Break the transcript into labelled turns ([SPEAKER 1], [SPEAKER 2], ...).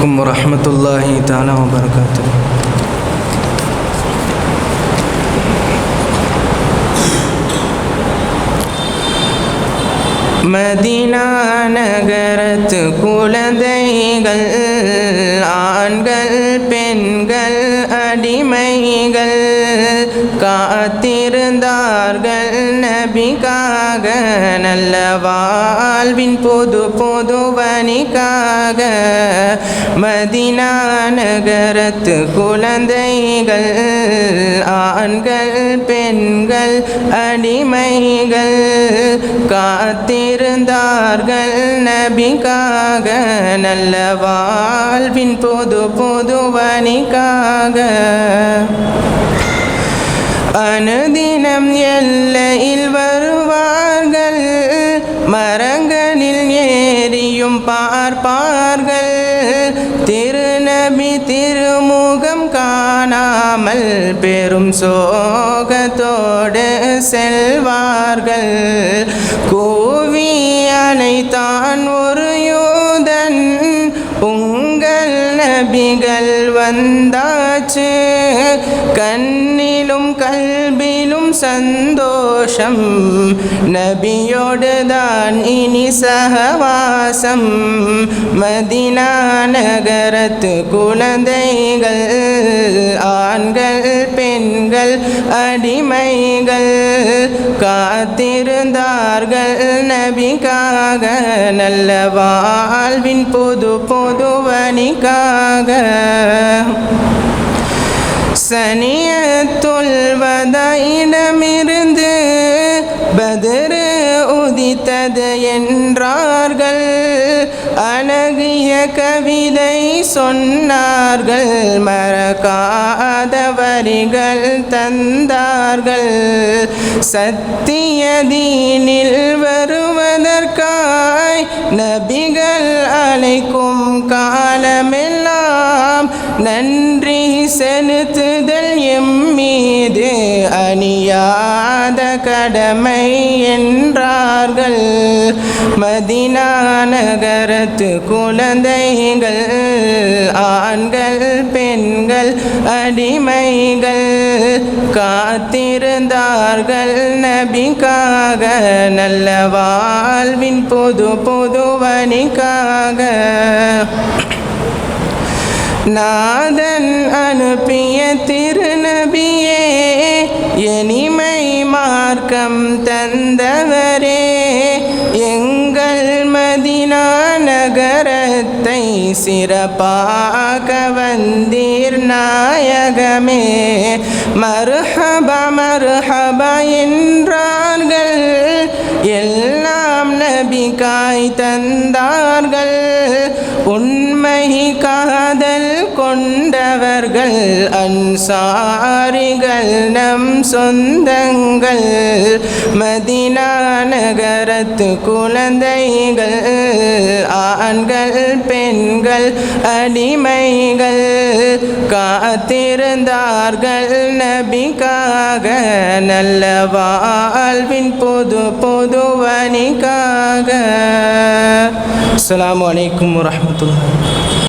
[SPEAKER 1] عليكم ورحمة الله تعالى وبركاته. مدينة نغرت كل دين காத்திருந்தார்கள் நபிக்காக. நல்ல வாழ்வின் பொது பொதுவனிக்காக மதினா நகரத்து குழந்தைகள் ஆண்கள் பெண்கள் அடிமைகள். காத்திருந்தார்கள் நபிக்காக. நல்ல வாழ்வின் பொது பொதுவனிக்காக அனுதினம் எல்லையில் வருவார்கள். மரங்களில் ஏறியும் பார்ப்பார்கள். திருநபி திருமுகம் காணாமல் பெரும் சோகத்தோடு செல்வார்கள். கூவி அனைத்தான் ஒரு யூதன். உங்கள் நபிகள் வந்தாச்சு. கண்ணிலும் கல்விலும் சந்தோஷம் நபியோடு தான் இனி சகவாசம் மதினா நகரத்து குழந்தைகள் ஆண்கள் பெண்கள் அடிமைகள் காத்திருந்தார்கள் நபிக்காக நல்ல வாழ்வின் பொது பொதுவனிக்காக சனியத்தொல்வதையிடமிருந்து பதிரு உதித்தது என்றார்கள். அழகிய கவிதை சொன்னார்கள் மறக்காத வரிகள் தந்தார்கள். சத்தியதீனில் வருவதற்காய் நபிகள் அழைக்கும் காலமில் நன்றி செலுத்துதல் எம்மீது அணியாத கடமை என்றார்கள். மதினா நகரத்து குழந்தைகள் ஆண்கள் பெண்கள் அடிமைகள் காத்திருந்தார்கள். நபிக்காக நல்ல வாழ்வின் பொது பொதுவனிக்காக நாதன் அனுப்பிய திருநபியே எனிமை மார்க்கம் தந்தவரே. எங்கள் மதினா நகரத்தை சிறப்பாக வந்தீர் நாயகமே. மருஹப மருஹப என்றார்கள். எல்லாம் நபிக்காய் தந்தார்கள். உண்மை காதல் கொண்டவர்கள் வாரிகள் நம் சொந்தங்கள். மதினா நகரத்து குழந்தைகள் ஆண்கள் பெண்கள் அடிமைகள். காத்திருந்தார்கள் நபிக்காக நல்ல வாழ்வின் பொது பொதுவனிக்காக அஸ்லாம் வலைக்கம் வரமத்துல்லா